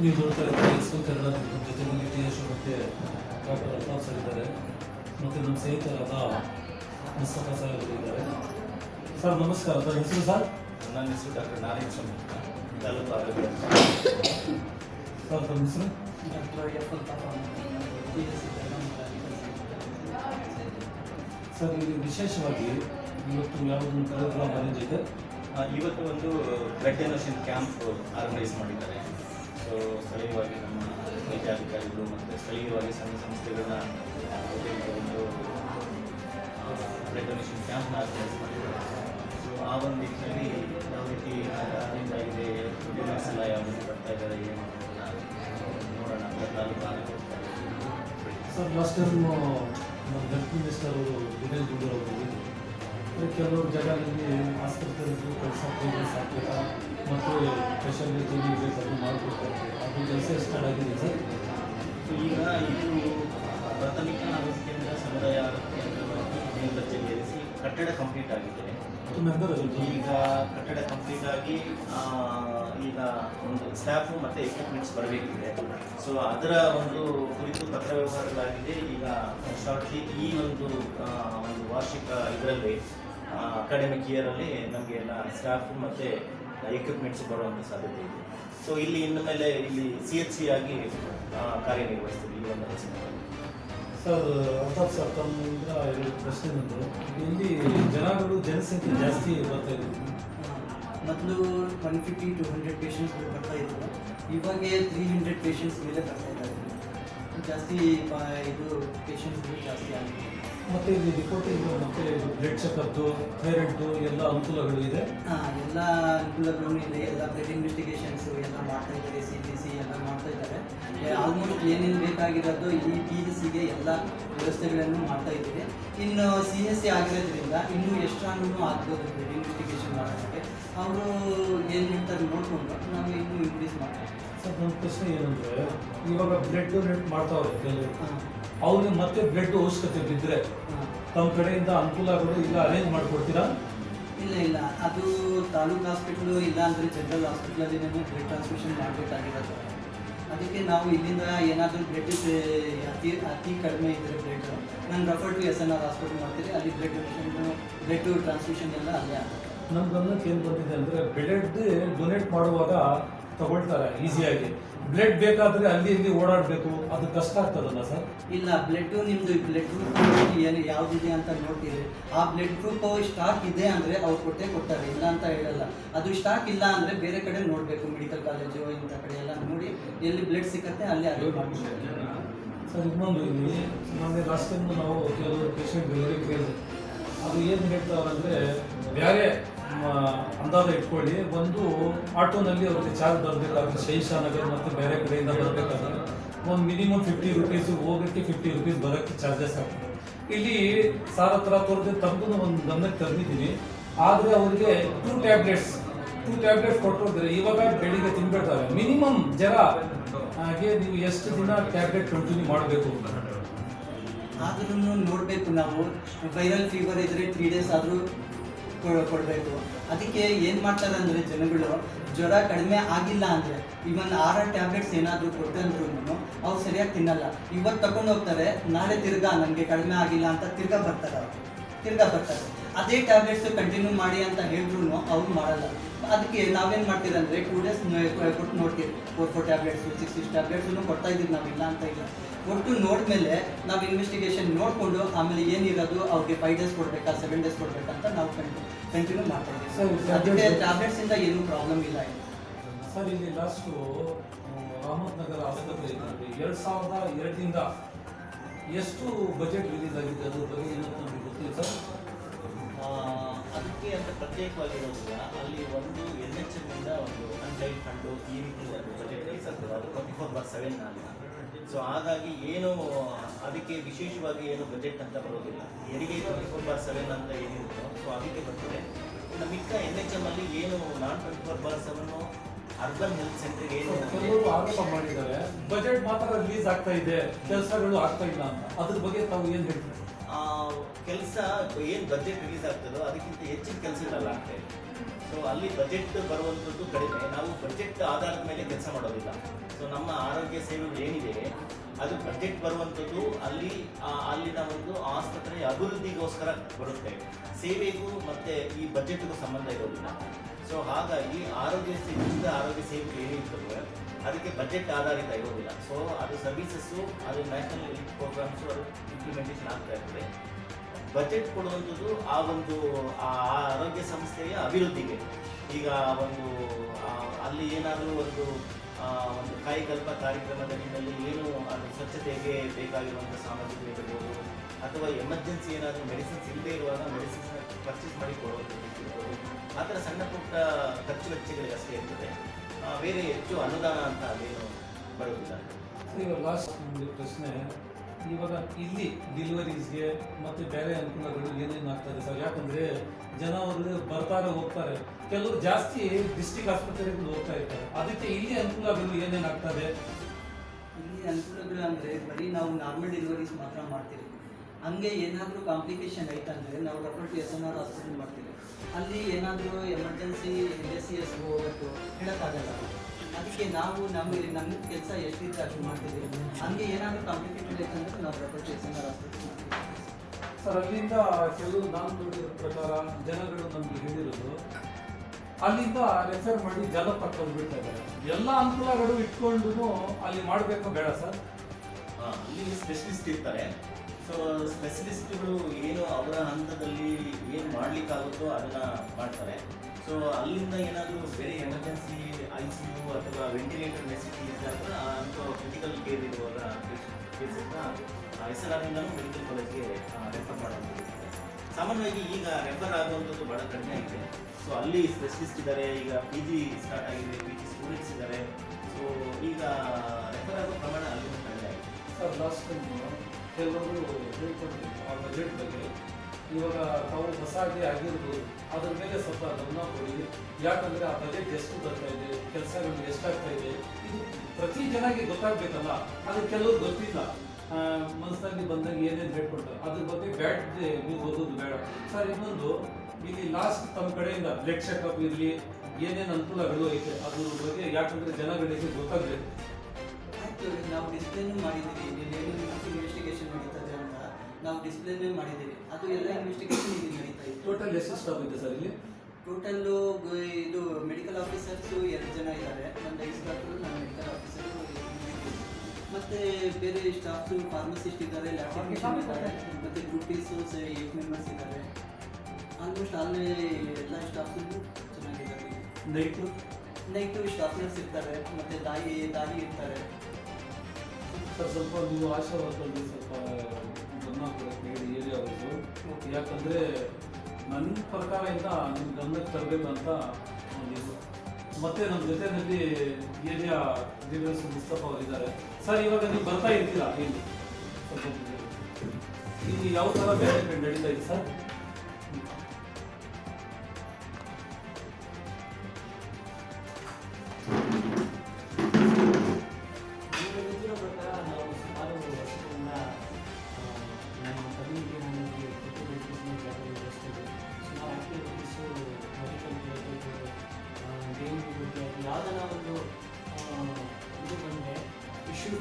ನೀವು ನೋಡ್ತಾ ಎಕ್ಸ್ಪೋ ಕನ್ನಡ ನಿಮ್ಮ ಜೊತೆಯಲ್ಲಿ ಟಿ ಎಸ್ ಮತ್ತು ಡಾಕ್ಟರ್ ಅಲ್ತಾಫ್ ಸರ್ ಇದ್ದಾರೆ. ಮತ್ತು ನಮ್ಮ ಸ್ನೇಹಿತರಾದ ಮುಸ್ತಫಾ ಸರ್ ಇದ್ದಾರೆ. ಸರ್ ನಮಸ್ಕಾರ. ಸರ್ ಹೆಸರು ಸರ್ ನನ್ನ ಹೆಸರು ಡಾಕ್ಟರ್ ನಾರಾಯಣ ಸ್ವಾಮಿ ತಾಲೂಕು ಆರೋಗ್ಯ ಸರ್ ತಮ್ಮ ಹೆಸರು? ಸರ್ ಇಲ್ಲಿ ವಿಶೇಷವಾಗಿ ಇವತ್ತು ಯಾವುದೊಂದು ಕಾರ್ಯಕ್ರಮ ಆ, ಇವತ್ತು ಒಂದು ಬ್ಲಡ್ ಡೊನೇಷನ್ ಕ್ಯಾಂಪ್ ಆರ್ಗನೈಸ್ ಮಾಡಿದ್ದಾರೆ. ಸೊ ಸ್ಥಳೀಯವಾಗಿ ನಮ್ಮ ವೈದ್ಯಾಧಿಕಾರಿಗಳು ಮತ್ತು ಸ್ಥಳೀಯವಾಗಿ ಸಂಘ ಸಂಸ್ಥೆಗಳನ್ನ ಒಂದು ಬ್ಲಡ್ ಡೊನೇಷನ್ ಕ್ಯಾಂಪ್ನ ಆರ್ಗನೈಸ್ ಮಾಡಿದ್ದಾರೆ. ಸೊ ಆ ಒಂದು ನಿಟ್ಟಿನಲ್ಲಿ ಯಾವ ರೀತಿ ಆಗಿದೆ ಡೊನೇಟ್ಸ್ ಎಲ್ಲ ಯಾವ ರೀತಿ ಬರ್ತಾ ಇದ್ದಾರೆ ಏನು ನೋಡೋಣ. ತಾಲೂಕು ಸರ್ ಲಾಸ್ಟ್ ಟೈಮ್ ನಮ್ಮ ಮಿನಿಸ್ಟರ್ ಅವರು ಡಿಟೇಲ್ ದುಡ್ಡು ಅವರು ಕೆಲವು ಜಾಗದಲ್ಲಿ ಆಸ್ಪತ್ರೆಗಳು ಕೆಲಸ ಪ್ರೋಗ್ರೆಸ್ ಆಗಬೇಕಾ ಮತ್ತು ಸ್ಪೆಷಾಲಿಟಿ ಬೇಕಾದರೂ ಮಾಡಿಕೊಡ್ತಾರೆ. ಅದು ಕೆಲಸ ಸ್ಟಾರ್ಟ್ ಆಗಿದೆ ಸರ್ ಸೊ ಈಗ ಇದು ಪ್ರಾಥಮಿಕ ಆರೋಗ್ಯ ಕೇಂದ್ರ ಸಮುದಾಯ ಆರೋಗ್ಯ ಕೇಂದ್ರವಾಗಿ ಕಟ್ಟಡ ಕಂಪ್ಲೀಟ್ ಆಗಿದೆ. ಈಗ ಕಟ್ಟಡ ಕಂಪ್ಲೀಟ್ ಆಗಿ ಈಗ ಒಂದು ಸ್ಟಾಫು ಮತ್ತು ಎಕ್ವಿಪ್ಮೆಂಟ್ಸ್ ಬರಬೇಕಿದೆ. ಸೊ ಅದರ ಒಂದು ಕುರಿತು ಪತ್ರ ವ್ಯವಹಾರಗಳಾಗಿದೆ. ಈಗ ಶಾರ್ಟ್ಲಿ ಈ ಒಂದು ಒಂದು ವಾರ್ಷಿಕ ಇದರಲ್ಲಿ ಅಕಾಡೆಮಿಕ್ ಇಯರಲ್ಲಿ ನಮಗೆ ಎಲ್ಲ ಸ್ಟಾಫ್ ಮತ್ತು ಎಕ್ವಿಪ್ಮೆಂಟ್ಸ್ ಬರುವಂಥ ಸಾಧ್ಯತೆ ಇದೆ. ಸೊ ಇಲ್ಲಿ ಇನ್ನು ಮೇಲೆ ಇಲ್ಲಿ ಸಿ ಎಚ್ ಸಿ ಆಗಿ ಕಾರ್ಯನಿರ್ವಹಿಸ್ತೀವಿ ಈ ಒಂದು ರಚನೆಯಲ್ಲಿ ಸರ್ ಅರ್ಥಾತ್ ಸರ್ ತಮ್ಮಿಂದ ಎರಡು ಪ್ರಶ್ನೆ ಬಂದು ಇಲ್ಲಿ ಜನಗಳು ಜನಸಂಖ್ಯೆ ಜಾಸ್ತಿ ಬರ್ತಾ ಇದೆ. ಮೊದಲು one fifty to hundred patients ಬರ್ತಾ ಇದ್ರು ಇವಾಗ ತ್ರೀ ಹಂಡ್ರೆಡ್ ಪೇಷಂಟ್ಸ್ ಮೇಲೆ ಬರ್ತಾ ಇದ್ದಾರೆ. ಜಾಸ್ತಿ ಪ- ಇದು ಪೇಷಂಟ್ಸ್ಗಳು ಜಾಸ್ತಿ ಆಗಿದೆ. ಮತ್ತು ಇಲ್ಲಿ ರಿಪೋರ್ಟಿಂಗ್ ಮತ್ತು ಬ್ಲಡ್ ಚೆಕಪ್ದು ಥೈರಾಯ್ಡ್ದು ಎಲ್ಲ ಅನುಕೂಲಗಳು ಇದೆ? ಎಲ್ಲ ಅನುಕೂಲಗಳು ಇದೆ. ಎಲ್ಲ ಬ್ಲಡ್ ಇನ್ವೆಸ್ಟಿಗೇಷನ್ಸು ಎಲ್ಲ ಮಾಡ್ತಾ ಇದ್ದಾರೆ ಸಿ ಬಿ ಸಿ ಎಲ್ಲ ಮಾಡ್ತಾ ಇದ್ದಾರೆ. ಆಲ್ಮೋಸ್ಟ್ ಏನೇನು ಬೇಕಾಗಿರೋದು ಈ ಪಿ ಎಸ್ ಸಿಗೆ ಎಲ್ಲ ವ್ಯವಸ್ಥೆಗಳನ್ನು ಮಾಡ್ತಾ ಇದ್ದೀವಿ. ಇನ್ನು ಸಿ ಎಸ್ ಸಿ ಆಗಿರೋದ್ರಿಂದ ಇನ್ನೂ ಎಷ್ಟು ಆಗ್ಬೋದು ಬ್ಲಡ್ ಇನ್ವೆಸ್ಟಿಗೇಷನ್ ಮಾಡೋದಕ್ಕೆ. ಅವರು ಏನು ಹೇಳ್ತಾರೆ ನೋಡಿಕೊಂಡು ನಾವು ಇನ್ನೂ ಇನ್ಕ್ರೀಸ್ ಮಾಡ್ತೀವಿ. ಸರ್ ನನ್ನ ಪ್ರಶ್ನೆ ಏನಂದ್ರೆ ಇವಾಗ ಬ್ಲಡ್ ಡೊನೇಟ್ ಮಾಡ್ತಾವ್ರೆ ಕೆಲವರು ಹಾಂ. ಅವ್ರಿಗೆ ಮತ್ತೆ ಬ್ಲಡ್ ಅವಶ್ಯಕತೆ ಬಿದ್ದರೆ ತಮ್ಮ ಕಡೆಯಿಂದ ಅನುಕೂಲ ಆಗೋದು ಇಲ್ಲ ಅರೇಂಜ್ ಮಾಡಿಕೊಡ್ತೀರಾ? ಇಲ್ಲ ಇಲ್ಲ. ಅದು ತಾಲೂಕು ಹಾಸ್ಪಿಟ್ಲು ಇಲ್ಲ ಅಂದರೆ ಜನರಲ್ ಹಾಸ್ಪಿಟ್ಲಲ್ಲಿ ಬ್ಲಡ್ ಟ್ರಾನ್ಸ್ಮಿಷನ್ ಮಾಡಬೇಕಾಗಿರೋದು ಅದಕ್ಕೆ ನಾವು ಇಲ್ಲಿಂದ ಏನಾದರೂ ಬ್ಲಡ್ ಅತಿ ಅತಿ ಕಡಿಮೆ ಇದ್ದರೆ ಬ್ಲಡ್ ನಾನು refer to S N R hospital ಮಾಡ್ತೀರಿ ಅಲ್ಲಿ ಬ್ಲಡ್ ಡೊನೇಷನ್ ಬ್ಲಡ್ ಟ್ರಾನ್ಸ್ಮಿಷನ್ ಎಲ್ಲ ಅಲ್ಲೇ ಆಗುತ್ತೆ. ನಮ್ಮ ಗಮನಕ್ಕೆ ಏನು ಬಂದಿದೆ ಅಂದರೆ ಬ್ಲಡ್ ಡೊನೇಟ್ ಮಾಡುವಾಗ ತಗೊಳ್ತಾರೆ ಈಸಿಯಾಗಿ ಬ್ಲಡ್ ಬೇಕಾದರೆ ಅಲ್ಲಿ ಇಲ್ಲಿ ಓಡಾಡಬೇಕು ಅದು ಕಷ್ಟ ಆಗ್ತದಲ್ಲ ಸರ್? ಇಲ್ಲ ಬ್ಲಡ್ಡು ನಿಮ್ಮದು ಬ್ಲಡ್ ಗ್ರೂಪ್ ಏನು ಯಾವುದಿದೆ ಅಂತ ನೋಡ್ತೀರಿ. ಆ ಬ್ಲಡ್ ಗ್ರೂಪ್ ಸ್ಟಾಕ್ ಇದೆ ಅಂದರೆ ಅವ್ರು ಕೊಟ್ಟೇ ಕೊಡ್ತಾರೆ ಇಲ್ಲ ಅಂತ ಹೇಳಲ್ಲ. ಅದು ಸ್ಟಾಕ್ ಇಲ್ಲ ಅಂದರೆ ಬೇರೆ ಕಡೆ ನೋಡಬೇಕು ಮೆಡಿಕಲ್ ಕಾಲೇಜು ಇಂಥ ಕಡೆ ಎಲ್ಲ ನೋಡಿ ಎಲ್ಲಿ ಬ್ಲಡ್ ಸಿಕ್ಕತ್ತೆ ಅಲ್ಲಿ ಅದು ಸರ್ ಇನ್ನೊಂದು ಇಲ್ಲಿ ಮೊನ್ನೆ ಲಾಸ್ಟ್ ಟೈಮ್ ನಾವು ಕೆಲವರು ಡೆಲಿವರಿ ಕೇಳಿದೆ ಅದು ಏನು ಹೇಳ್ತಾವಂದರೆ ಬೇರೆ ಅಂದಾಜು ಇಟ್ಕೊಳ್ಳಿ, ಒಂದು ಆಟೋನಲ್ಲಿ ಅವ್ರಿಗೆ ಚಾರ್ಜ್ ಬರಬೇಕಾದ್ರೆ ಶೈಶಾ ನಗರ್ ಮತ್ತು ಬೇರೆ ಕಡೆಯಿಂದ ಬರಬೇಕಾದ್ರೆ ಒಂದು ಮಿನಿಮಮ್ ಫಿಫ್ಟಿ ರುಪೀಸ್ ಹೋಗೋಕ್ಕೆ ಫಿಫ್ಟಿ ರುಪೀಸ್ ಬರೋಕ್ಕೆ ಚಾರ್ಜಸ್ ಆಗ್ತದೆ. ಇಲ್ಲಿ ಸಾರ್ ಹತ್ರ ತೋರಿದ್ರೆ ಒಂದು ಗಮನಕ್ಕೆ ತಂದಿದ್ದೀನಿ ಆದರೆ ಅವರಿಗೆ ಟೂ ಟ್ಯಾಬ್ಲೆಟ್ಸ್ ಟೂ ಟ್ಯಾಬ್ಲೆಟ್ಸ್ ಕೊಟ್ಟಿದ್ರೆ ಇವಾಗ ಬೆಳಿಗ್ಗೆ ತಿನ್ಬಿಡ್ತಾರೆ. ಮಿನಿಮಮ್ ಜರ, ಹಾಗೆ ನೀವು ಎಷ್ಟು ದಿನ ಟ್ಯಾಬ್ಲೆಟ್ ಕಂಟಿನ್ಯೂ ಮಾಡಬೇಕು ಅಂತ. ಆದ್ರೂ ನೋಡಬೇಕು ನಾವು. ವೈರಲ್ ಫೀವರ್ ಇದ್ರೆ ತ್ರೀ ಡೇಸ್ ಆದರೂ ಕೊಡಬೇಕು. ಅದಕ್ಕೆ ಏನು ಮಾಡ್ತಾರೆ ಅಂದರೆ ಜನಗಳು, ಜ್ವರ ಕಡಿಮೆ ಆಗಿಲ್ಲ ಅಂದರೆ ಇವನ್ ಆರ ಟ್ಯಾಬ್ಲೆಟ್ಸ್ ಏನಾದರೂ ಕೊಟ್ಟಂದ್ರೂ ಅವ್ರು ಸರಿಯಾಗಿ ತಿನ್ನಲ್ಲ. ಇವತ್ತು ತಗೊಂಡು ಹೋಗ್ತಾರೆ, ನಾಳೆ ತಿರ್ಗಾ ನನಗೆ ಕಡಿಮೆ ಆಗಿಲ್ಲ ಅಂತ ತಿರ್ಗಾ ಬರ್ತಾರೆ ಅವ್ರು. ತಿರ್ಗಾ ಬರ್ತಾರೆ. ಅದೇ ಟ್ಯಾಬ್ಲೆಟ್ಸ್ ಕಂಟಿನ್ಯೂ ಮಾಡಿ ಅಂತ ಹೇಳಿದ್ರು ಅವ್ರು ಮಾಡಲ್ಲ. ಅದಕ್ಕೆ ನಾವೇನು ಮಾಡ್ತೀವಿ ಅಂದರೆ ಟೂ ಡೇಸ್ ಕೊಟ್ಟು ನೋಡ್ತೀವಿ. Four four tablets six six ಟ್ಯಾಬ್ಲೆಟ್ಸನ್ನು ಕೊಡ್ತಾ ಇದ್ದೀವಿ ನಾವು ಇಲ್ಲ ಅಂತ ಇಲ್ಲ. ಒಟ್ಟು ನೋಡ್ಮೇಲೆ ನಾವು ಇನ್ವೆಸ್ಟಿಗೇಷನ್ ನೋಡಿಕೊಂಡು ಆಮೇಲೆ ಏನಿರೋದು ಅವ್ರಿಗೆ ಫೈವ್ ಡೇಸ್ ಕೊಡಬೇಕಾ ಸೆವೆನ್ ಡೇಸ್ ಕೊಡಬೇಕಂತ ನಾವು ಕಂಟಿನ್ಯೂ ಮಾಡ್ತಾ ಇದ್ದೀವಿ. ಅದಕ್ಕೆ ಟ್ಯಾಬ್ಲೆಟ್ಸಿಂದ ಏನೂ ಪ್ರಾಬ್ಲಮ್ ಇಲ್ಲ ಸರ್ ಇಲ್ಲಿ ಲಾಸ್ಟು ಅಹಮದ್ ನಗರ ಆಸ್ಪತ್ರೆ ಎರಡು ಸಾವಿರದ ಎರಡರಿಂದ ಎಷ್ಟು ಬಜೆಟ್ ರಿಲೀಸ್ ಆಗಿದೆ ಅದ್ರ ಬಗ್ಗೆ ಏನಾದ್ರು ಪ್ರತ್ಯೇಕವಾಗಿರೋದಿಲ್ಲ. ಅಲ್ಲಿ ಒಂದು ಎನ್ ಎಚ್ ಎಂ ಇಂದ ಒಂದು ಅನ್ಲೈನ್ ಫಂಡು ಈ ರೀತಿ ಒಂದು ಬಜೆಟ್ ಅದು ಟ್ವೆಂಟಿ ಫೋರ್ ಬಾರ್ ಸೆವೆನ್ ಅಲ್ಲಿ ಸೊ ಹಾಗಾಗಿ ಏನು, ಅದಕ್ಕೆ ವಿಶೇಷವಾಗಿ ಏನು ಬಜೆಟ್ ಅಂತ ಬರೋದಿಲ್ಲ. ಹೆರಿಗೆ ಟ್ವೆಂಟಿ ಫೋರ್ ಬಾರ್ ಸೆವೆನ್ ಅಂತ ಏನಿರುತ್ತೋ ಸೊ ಅದಕ್ಕೆ ಬರ್ತದೆ. ಇನ್ನು ಮಿಕ್ಕ ಎನ್ ಎಚ್ ಎಂ ಅಲ್ಲಿ ಏನು ನಾನ್ twenty four bar seven urban health ಸೆಂಟರ್ಗೆ ಏನು ಆರೋಪ ಮಾಡಿದ್ದಾರೆ ಬಜೆಟ್ ಮಾತ್ರ ರಿಲೀಸ್ ಆಗ್ತಾ ಇದೆ, ಕೆಲಸಗಳು ಆಗ್ತಾ ಇಲ್ಲ ಅಂತ. ಅದ್ರ ಬಗ್ಗೆ ತಾವು ಏನು ಹೇಳ್ತೀರಿ? ಕೆಲಸ ಏನು ಬಜೆಟ್ ರಿಲೀಸ್ ಆಗ್ತದೋ ಅದಕ್ಕಿಂತ ಹೆಚ್ಚಿನ ಕೆಲಸಗಳಲ್ಲ ಆಗ್ತಾ ಇದೆ ಸೊ ಅಲ್ಲಿ ಬಜೆಟ್ ಬರುವಂಥದ್ದು ಕಡಿಮೆ. ನಾವು ಬಜೆಟ್ ಆಧಾರದ ಮೇಲೆ ಕೆಲಸ ಮಾಡೋದಿಲ್ಲ. ಸೊ ನಮ್ಮ ಆರೋಗ್ಯ ಸೇವೆಗಳು ಏನಿದೆ, ಅದು ಬಜೆಟ್ ಬರುವಂಥದ್ದು ಅಲ್ಲಿ ಅಲ್ಲಿನ ಒಂದು ಆಸ್ಪತ್ರೆಯ ಅಭಿವೃದ್ಧಿಗೋಸ್ಕರ ಬರುತ್ತೆ. ಸೇವೆಗೂ ಮತ್ತೆ ಈ ಬಜೆಟ್ಗೂ ಸಂಬಂಧ ಇರೋದಿಲ್ಲ. ಸೊ ಹಾಗಾಗಿ ಆರೋಗ್ಯ ವಿವಿಧ ಆರೋಗ್ಯ ಸೇವೆ ಏನಿರ್ತದೆ ಅದಕ್ಕೆ ಬಜೆಟ್ ಆಧಾರಿತ ಇರೋದಿಲ್ಲ. ಸೊ ಅದು ಸರ್ವಿಸಸ್ಸು ಅದು ನ್ಯಾಷನಲ್ ಹೆಲ್ತ್ ಪ್ರೋಗ್ರಾಮ್ಸು ಅದು ಇಂಪ್ಲಿಮೆಂಟೇಷನ್ ಆಗ್ತಾ ಇರ್ತದೆ ಬಜೆಟ್ ಕೊಡುವಂಥದ್ದು ಆ ಒಂದು, ಆ ಆರೋಗ್ಯ ಸಂಸ್ಥೆಯ ಅಭಿವೃದ್ಧಿಗೆ. ಈಗ ಒಂದು ಅಲ್ಲಿ ಏನಾದರೂ ಒಂದು ಒಂದು ಕಾರ್ಯಕ್ರಮದ ಕಾರ್ಯಕ್ರಮದಲ್ಲಿ ಏನು ಅದು ಸ್ವಚ್ಛತೆಗೆ ಬೇಕಾಗಿರುವಂಥ ಸಾಮಗ್ರಿ ಇರ್ಬೋದು ಅಥವಾ ಎಮರ್ಜೆನ್ಸಿ ಏನಾದರೂ ಮೆಡಿಸಿನ್ಸ್ ಇಲ್ಲದೆ ಇರುವಾಗ ಮೆಡಿಸಿನ್ಸ್ ಪರ್ಚೇಸ್ ಮಾಡಿ ಕೊಡೋದು ಇರ್ಬೋದು ಆ ಥರ ಸಣ್ಣ ಪುಟ್ಟ ಖರ್ಚು ವೆಚ್ಚಗಳಿಗೆ ಅಷ್ಟೇ ಇರ್ತದೆ. ಆ, ಬೇರೆ ಹೆಚ್ಚು ಅನುದಾನ ಅಂತ ಅದೇನು ಬರೋದಿಲ್ಲ ಈಗ ಲಾಸ್ಟ್ ಒಂದು ಪ್ರಶ್ನೆ. ಇವಾಗ ಇಲ್ಲಿ ಡಿಲಿವರೀಸ್ಗೆ ಮತ್ತು ಬೇರೆ ಅನುಕೂಲಗಳು ಏನೇನು ಆಗ್ತದೆ ಸರ್ ಯಾಕಂದರೆ ಜನ ಅವರು ಬರ್ತಾರೆ ಹೋಗ್ತಾರೆ. ಕೆಲವರು ಜಾಸ್ತಿ ಡಿಸ್ಟಿಕ್ ಆಸ್ಪತ್ರೆಗೆ ಹೋಗ್ತಾ ಇರ್ತಾರೆ. ಅದಕ್ಕೆ ಇಲ್ಲಿ ಅನುಕೂಲಗಳು ಏನೇನು ಆಗ್ತದೆ ಇಲ್ಲಿ ಅನುಕೂಲಗಳು ಅಂದರೆ ಬರೀ ನಾವು ನಾರ್ಮಲ್ ಡೆಲಿವರೀಸ್ ಮಾತ್ರ ಮಾಡ್ತೀವಿ ಹಂಗೆ ಏನಾದರೂ ಕಾಂಪ್ಲಿಕೇಶನ್ ಐತಂದರೆ ನಾವು refer to S N R hospital ಮಾಡ್ತೀವಿ. ಅಲ್ಲಿ ಏನಾದರೂ emergency L S C S ಹೋಗ್ಬೇಕು ಹೇಳೋಕ್ಕಾಗಲ್ಲ. ಅದಕ್ಕೆ ನಾವು ನಮಗೆ ನಮ್ಮ ಕೆಲಸ ಎಷ್ಟು ಎಷ್ಟಿದ್ರೆ ಅಷ್ಟು ಮಾಡ್ತೀವಿ. ಹಂಗೆ ಏನಾದರೂ ಕಾಂಪ್ಲಿಕೇಟೆಡ್ ಐತಂದ್ರೆ ನಾವು refer to S N R hospital ಮಾಡ್ತೀವಿ. ಸರ್ ಅಲ್ಲಿಂದ ಕೆಲವು ನಾನು ನೋಡಿದ ಪ್ರಕಾರ ಜನಗಳು ನಮ್ಗೆ ಹೇಳಿರೋದು. ಅಲ್ಲಿಂದ ರೆಫರ್ ಮಾಡಿ ಜಾಲಪಕ್ಕ ಬಿಡ್ತಾ ಇದ್ದಾರೆ. ಎಲ್ಲ ಅನುಕೂಲಗಳು ಇಟ್ಕೊಂಡು ಅಲ್ಲಿ ಮಾಡಬೇಕು ಬೇಡ ಸರ್? ಅಲ್ಲಿ ಸ್ಪೆಷಲಿಸ್ಟ್ ಇರ್ತಾರೆ. ಸೊ ಸ್ಪೆಷಲಿಸ್ಟ್ಗಳು ಏನು ಅವರ ಹಂತದಲ್ಲಿ ಏನು ಮಾಡಲಿಕ್ಕಾಗುತ್ತೋ ಅದನ್ನು ಮಾಡ್ತಾರೆ. ಸೊ ಅಲ್ಲಿಂದ ಏನಾದರೂ ಬೇರೆ ಎಮರ್ಜೆನ್ಸಿ ಐ ಸಿ ಯು ಅಥವಾ ವೆಂಟಿಲೇಟರ್ ನೆಸಿಟಿ ಇದ್ದಾಗ ಅಂತ ಕ್ರಿಟಿಕಲ್ ಕೇರ್ ಇರುವಾಗ ಕೇಸನ್ನ ಎಸ್ ಎಲ್ ಆರಿಂದಲೂ ಮೆಡಿಕಲ್ ಕಾಲೇಜ್ಗೆ ರೆಫರ್ ಮಾಡೋದು ಸಾಮಾನ್ಯವಾಗಿ ಈಗ ರೆಫರ್ ಆಗುವಂಥದ್ದು ಭಾಳ ಕಡಿಮೆ ಆಗಿದೆ. ಸೊ ಅಲ್ಲಿ ಸ್ಪೆಷಲಿಸ್ಟ್ ಇದ್ದಾರೆ, ಈಗ ಪಿ ಜಿ ಸ್ಟಾರ್ಟ್ ಆಗಿದೆ ಪಿ ಜಿ ಸ್ಟೂಡೆಂಟ್ಸ್ ಇದ್ದಾರೆ. ಸೊ ಈಗ ರೆಫರ್ ಆಗೋ ಪ್ರಮಾಣ ಅಲ್ಲಿ ಕಡಿಮೆ ಆಗಿದೆ. ಸರ್ ಲಾಸ್ಟ್ ಕೆಲವರು ಹೇಳ್ಕೊಟ್ಟಿದ್ರು ಆ ಬಜೆಟ್ ಬಗ್ಗೆ ಇವಾಗ ತಾವು ಹೊಸಾಗಿ ಆಗಿರ್ಬೋದು ಅದ್ರ ಮೇಲೆ ಸ್ವಲ್ಪ ಗಮನ ಕೊಡಿ. ಯಾಕಂದ್ರೆ ಆ ಬಜೆಟ್ ಎಷ್ಟು ಬರ್ತಾ ಇದೆ, ಕೆಲಸಗಳು ಎಷ್ಟಾಗ್ತಾ ಇದೆ, ಇದು ಪ್ರತಿ ಜನಕ್ಕೆ ಗೊತ್ತಾಗ್ಬೇಕಲ್ಲ. ಅದು ಕೆಲವ್ರು ಗೊತ್ತಿಲ್ಲ. ಮನಸ್ಸಿನಲ್ಲಿ ಬಂದಾಗ ಏನೇನು ಹೇಳ್ಕೊಡ್ತಾರೆ. ಅದ್ರ ಬಗ್ಗೆ ಬ್ಯಾಟ್ ನೀವು ಓದೋದು ಬೇಡ. ಸರ್, ಇನ್ನೊಂದು, ಇಲ್ಲಿ ಲಾಸ್ಟ್ ತಮ್ಮ ಕಡೆಯಿಂದ ಬ್ಲಡ್ ಚೆಕಪ್ ಇರಲಿ, ಏನೇನು ಅನುಕೂಲಗಳು ಐತೆ, ಅದ್ರ ಬಗ್ಗೆ ಯಾಕಂದ್ರೆ ಜನಗಳಿಗೆ ಗೊತ್ತಾಗಬೇಕು ನಾವು ಡಿಸ್ಪ್ಲೇನು ಮಾಡಿದ್ದೀವಿ. ನಾವು ಡಿಸ್ಪ್ಲೇನೇ ಮಾಡಿದ್ದೀವಿ. ಅದು ಎಲ್ಲ ಇನ್ವೆಸ್ಟಿಗೇಷನ್ ಇಲ್ಲಿ ನಡೀತಾ ಇದೆ ಟೋಟಲ್ ಎಷ್ಟು ಸ್ಟಾಫ್ ಇದೆ ಸರ್ ಇಲ್ಲಿ? ಟೋಟಲ್ಲು ಇದು ಮೆಡಿಕಲ್ ಆಫೀಸರ್ಸು ಎರಡು ಜನ ಇದ್ದಾರೆ. ನನ್ನ ಐದು ಡಾಕ್ಟರು ನನ್ನ ಮೆಡಿಕಲ್ ಆಫೀಸರು ಮತ್ತು ಬೇರೆ ಸ್ಟಾಫ್ಸು ಫಾರ್ಮಸಿಸ್ಟ್ ಇದ್ದಾರೆ ಲ್ಯಾಬ್ ಇದ್ದಾರೆ. ಮತ್ತು ಗ್ರೂಪೀಸು ಏಟ್ ಮೆಂಬರ್ಸ್ ಇದ್ದಾರೆ. ಆಲ್ಮೋಸ್ಟ್ ಅಲ್ಲಿ ಎಲ್ಲ ಸ್ಟಾಫ್ಸು ಚೆನ್ನಾಗಿದ್ದಾರೆ. ನೈಟು ನೈಟು ಸ್ಟಾಫ್ ನರ್ಸ್ ಇರ್ತಾರೆ. ಮತ್ತು ದಾಯಿ ದಾರಿ ಇರ್ತಾರೆ. ಸರ್ ಸ್ವಲ್ಪ ನೀವು ಆಶಾ ವರ್ಕಲ್ಲಿ ಸ್ವಲ್ಪ ಕೊಡಕ್ಕೆ ಹೇಳಿ ಏರಿಯಾ ಅವರು ಯಾಕಂದರೆ ನನ್ನ ಪ್ರಕಾರ ಇಲ್ಲ ನಿಮ್ಮ ಗಮನಕ್ಕೆ ತರಬೇಕಂತ ಒಂದು ಮತ್ತೆ ನಮ್ಮ ಜೊತೆಯಲ್ಲಿ ಏರಿಯಾ ಲೀಡರ್ಸ್ ಮುಸ್ತಫ ಅವರಿದ್ದಾರೆ. ಸರ್ ಇವಾಗ ನೀವು ಬರ್ತಾ ಇರ್ತೀರಾ ಇಲ್ಲಿ? ಇಲ್ಲಿ ಯಾವ ಥರ ಮ್ಯಾನೇಜ್ಮೆಂಟ್ ನಡೀತಾ ಇದೆ ಸರ್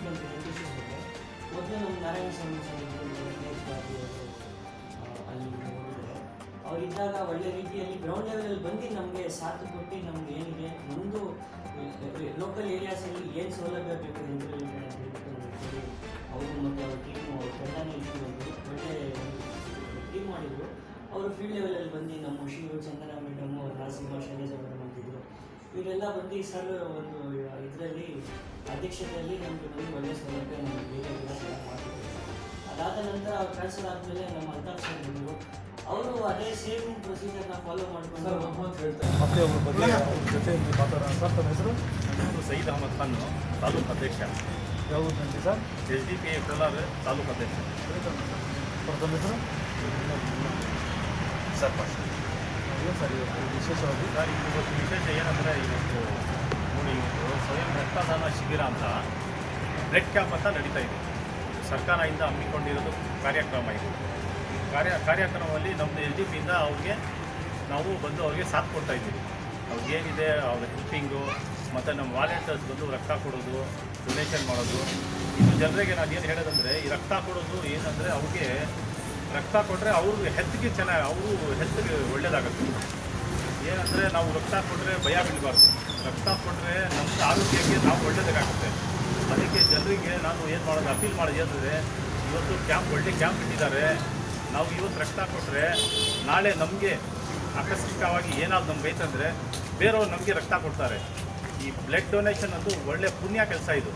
ಬಂದರೆ ಹೆಲ್ತ್ ಇಶ್ಯೂಸ್ ಬಂದರೆ ಮೊದಲು ನಮ್ಮ ನಾರಾಯಣ ಸ್ವಾಮಿ ಸ್ವಾಮಿ ಅಲ್ಲಿ ಹೋಗಿದ್ದಾರೆ ಅವರಿದ್ದಾಗ ಒಳ್ಳೆ ರೀತಿಯಲ್ಲಿ ಗ್ರೌಂಡ್ ಲೆವೆಲಲ್ಲಿ ಬಂದು ನಮಗೆ ಸಾಥ್ ಕೊಟ್ಟು ನಮ್ಗೆ ಏನಿದೆ, ಮುಂದೆ ಲೋಕಲ್ ಏರಿಯಾಸಲ್ಲಿ ಏನು ಸೌಲಭ್ಯ ಬೇಕು ಅಂತ ನೋಡಿ ಅವರು ಮತ್ತು ಅವ್ರ ಟೀಮು ಅವ್ರ ತಂಡನೇ ಇಟ್ಕೊಂಡು ಒಳ್ಳೆ ಟೀಮ್ ಮಾಡಿದರು. ಅವರು ಫೀಲ್ಡ್ ಲೆವೆಲಲ್ಲಿ ಬಂದು ನಮ್ಮ ಶ್ರೀ ಚಂದನ ಮೇಡಮು ನಾಸಿಮಾ ಶೈಲೇಶ್ ಅವರು ಅಂತಿದ್ರು ಇವರೆಲ್ಲ ಬಂದು ಸರ್ ಒಂದು ಇದರಲ್ಲಿ ಅಧ್ಯಕ್ಷತೆಯಲ್ಲಿ ನಮಗೆ ಬಂದು ಒಳ್ಳೆಯ ಸೌಲಭ್ಯ ನಮಗೆ ಬೇರೆ ಎಲ್ಲ ಮಾಡಿದ್ರು ಅದಾದ ನಂತರ ಅವ್ರು ಟ್ರಾನ್ಸ್ಫರ್ ಆದಮೇಲೆ ನಮ್ಮ ಅಂತಾಕ್ಷ ಸರ್ ಬಂದರು. ಅವರು ಅದೇ ಸೇಮ್ ಪ್ರೊಸೀಜರ್ನ ಫಾಲೋ ಸರ್ ಮಾಡ್ಕೊಂಡು ಮತ್ತೆ ಬಗ್ಗೆ ಜೊತೆ ಮಾತಾಡೋಣ. ಸರ್ ತಮ್ಮ ಹೆಸರು? ಸಯೀದ್ ಅಹಮದ್ ಖಾನ್ ತಾಲೂಕು ಅಧ್ಯಕ್ಷ. ಯಾವ ಊರಿನಲ್ಲಿ sir? S D P F Kolar taluk ಅಧ್ಯಕ್ಷ. ಸರ್ ತಮ್ಮ ಹೆಸರು? ಏನು ಸರ್ ಇವತ್ತು ವಿಶೇಷವಾಗಿ ಸರ್ ಇವತ್ತು ವಿಶೇಷ ಏನಂದರೆ ಇವತ್ತು ನೋಡಿ ಇವತ್ತು ಸ್ವಯಂ ರಕ್ತದಾನ ಶಿಬಿರ ಅಂತ ರೆಡ್ ಕ್ಯಾಂಪ್ ಅಂತ ನಡೀತಾ ಇದೆ ಸರ್ಕಾರದಿಂದ ಹಮ್ಮಿಕೊಂಡಿರೋದು ಕಾರ್ಯಕ್ರಮ ಇದು ಕಾರ್ಯ ಕಾರ್ಯಕ್ರಮದಲ್ಲಿ ನಮ್ಮದು ಎಲ್ ಡಿ ಪಿಯಿಂದ ಅವ್ರಿಗೆ ನಾವು ಬಂದು ಅವ್ರಿಗೆ ಸಾಥ್ ಕೊಡ್ತಾ ಇದ್ದೀವಿ ಅವ್ರಿಗೇನಿದೆ ಅವ್ರ ಹೆಲ್ಪಿಂಗು ಮತ್ತು ನಮ್ಮ ವಾಲಂಟಿಯರ್ಸ್ ಬಂದು ರಕ್ತ ಕೊಡೋದು ಡೊನೇಷನ್ ಮಾಡೋದು. ಇನ್ನು ಜನರಿಗೆ ನಾನು ಏನು ಹೇಳೋದಂದರೆ, ಈ ರಕ್ತ ಕೊಡೋದು ಏನಂದರೆ ಅವ್ರಿಗೆ ರಕ್ತ ಕೊಟ್ಟರೆ ಅವ್ರಿಗೆ ಹೆಲ್ತ್ಗೆ ಚೆನ್ನಾಗಿ, ಅವರು ಹೆಲ್ತ್ಗೆ ಒಳ್ಳೇದಾಗುತ್ತೆ. ಏನಂದರೆ ನಾವು ರಕ್ತ ಕೊಟ್ಟರೆ ಭಯ ಬೀಳಬಾರ್ದು. ರಕ್ತ ಕೊಟ್ಟರೆ ನಮ್ಮ ಆರೋಗ್ಯಕ್ಕೆ ನಾವು ಒಳ್ಳೇದಾಗುತ್ತೆ. ಅದಕ್ಕೆ ಜನರಿಗೆ ನಾನು ಏನು ಮಾಡೋದು, ಅಪೀಲ್ ಮಾಡೋದು ಏನಂದರೆ, ಇವತ್ತು ಕ್ಯಾಂಪ್, ಒಳ್ಳೆ ಕ್ಯಾಂಪ್ ಇಟ್ಟಿದ್ದಾರೆ. ನಾವು ಇವತ್ತು ರಕ್ತ ಕೊಟ್ಟರೆ ನಾಳೆ ನಮಗೆ ಆಕಸ್ಮಿಕವಾಗಿ ಏನಾದ್ರು ನಮ್ಗೆ ಐತಂದರೆ ಬೇರೆಯವ್ರು ನಮಗೆ ರಕ್ತ ಕೊಡ್ತಾರೆ. ಈ ಬ್ಲಡ್ ಡೊನೇಷನ್ ಅದು ಒಳ್ಳೆ ಪುಣ್ಯ ಕೆಲಸ ಇದು.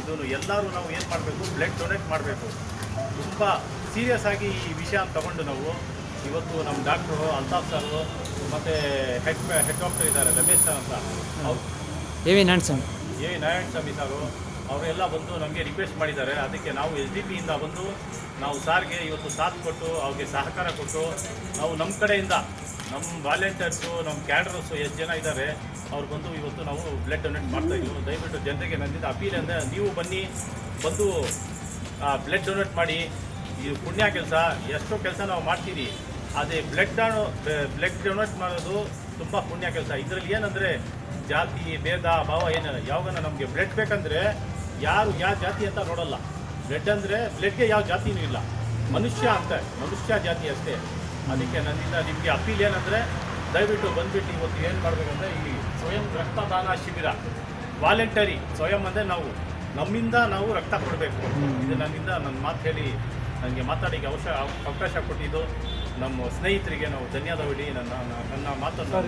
ಇದನ್ನು ಎಲ್ಲರೂ ನಾವು ಏನು ಮಾಡಬೇಕು, ಬ್ಲಡ್ ಡೊನೇಟ್ ಮಾಡಬೇಕು. ತುಂಬ ಸೀರಿಯಸ್ ಆಗಿ ಈ ವಿಷಯ ತಗೊಂಡು ನಾವು ಇವತ್ತು ನಮ್ಮ ಡಾಕ್ಟ್ರು ಅಲ್ತಾಫ್ ಸರ್ ಮತ್ತು ಹೆಡ್ ಹೆಡ್ ಡಾಕ್ಟರ್ ಇದ್ದಾರೆ ರಮೇಶ್ ಸರ್ ಅಂತ. A V Narayana Swamy A V Narayana Swamy sir ಅವರೆಲ್ಲ ಬಂದು ನಮಗೆ ರಿಕ್ವೆಸ್ಟ್ ಮಾಡಿದ್ದಾರೆ. ಅದಕ್ಕೆ ನಾವು ಎಸ್ ಡಿ ಪಿಯಿಂದ ಬಂದು ನಾವು ಸಾರ್ಗೆ ಇವತ್ತು ಸಾಥ್ ಕೊಟ್ಟು ಅವ್ರಿಗೆ ಸಹಕಾರ ಕೊಟ್ಟು ನಾವು ನಮ್ಮ ಕಡೆಯಿಂದ ನಮ್ಮ ವಾಲಂಟಿಯರ್ಸು ನಮ್ಮ ಕ್ಯಾಡರ್ಸು ಎಷ್ಟು ಜನ ಇದ್ದಾರೆ ಅವ್ರು ಬಂದು ಇವತ್ತು ನಾವು ಬ್ಲಡ್ ಡೊನೇಟ್ ಮಾಡ್ತಾ ಇದ್ದೀವಿ ದಯವಿಟ್ಟು ಜನರಿಗೆ ನನ್ನಿಂದ ಅಪೀಲ್ ಅಂದರೆ ನೀವು ಬನ್ನಿ ಬಂದು ಬ್ಲಡ್ ಡೊನೇಟ್ ಮಾಡಿ ಇದು ಪುಣ್ಯ ಕೆಲಸ ಎಷ್ಟೋ ಕೆಲಸ ನಾವು ಮಾಡ್ತೀವಿ ಅದೇ ಬ್ಲಡ್ ಬ್ಲಡ್ ಡೊನೇಟ್ ಮಾಡೋದು ತುಂಬ ಪುಣ್ಯ ಕೆಲಸ. ಇದರಲ್ಲಿ ಏನಂದರೆ ಜಾತಿ ಭೇದ ಭಾವ ಏನಿಲ್ಲ. ಯಾವಾಗ ನಮಗೆ ಬ್ಲಡ್ ಬೇಕಂದರೆ ಯಾರು ಯಾವ ಜಾತಿ ಅಂತ ನೋಡಲ್ಲ. ಬ್ಲಡ್ ಅಂದರೆ ಬ್ಲಡ್ಗೆ ಯಾವ ಜಾತಿನೂ ಇಲ್ಲ. ಮನುಷ್ಯ ಅಂತ ಮನುಷ್ಯ ಜಾತಿ ಅಷ್ಟೇ. ಅದಕ್ಕೆ ನನ್ನಿಂದ ನಿಮಗೆ ಅಪೀಲ್ ಏನಂದರೆ ದಯವಿಟ್ಟು ಬಂದ್ಬಿಟ್ಟು ಇವತ್ತು ಏನು ಮಾಡಬೇಕಂದ್ರೆ ಈ ಸ್ವಯಂ ರಕ್ತದಾನ ಶಿಬಿರ. ವಾಲಂಟರಿ ಸ್ವಯಂ ಅಂದರೆ ನಾವು. ನಮ್ಮಿಂದ ನಾವು ರಕ್ತ ಕೊಡಬೇಕು. ಇದು ನನ್ನಿಂದ ನನ್ನ ಮಾತು ಹೇಳಿ ನನಗೆ ಮಾತಾಡಿಗೆ ಅವಶ ಅವಕಾಶ ಕೊಟ್ಟಿದ್ದು ನಮ್ಮ ಸ್ನೇಹಿತರಿಗೆ ನಾವು ಧನ್ಯವಾದ ಹೇಳಿ ನನ್ನ ನನ್ನ ಮಾತನ್ನು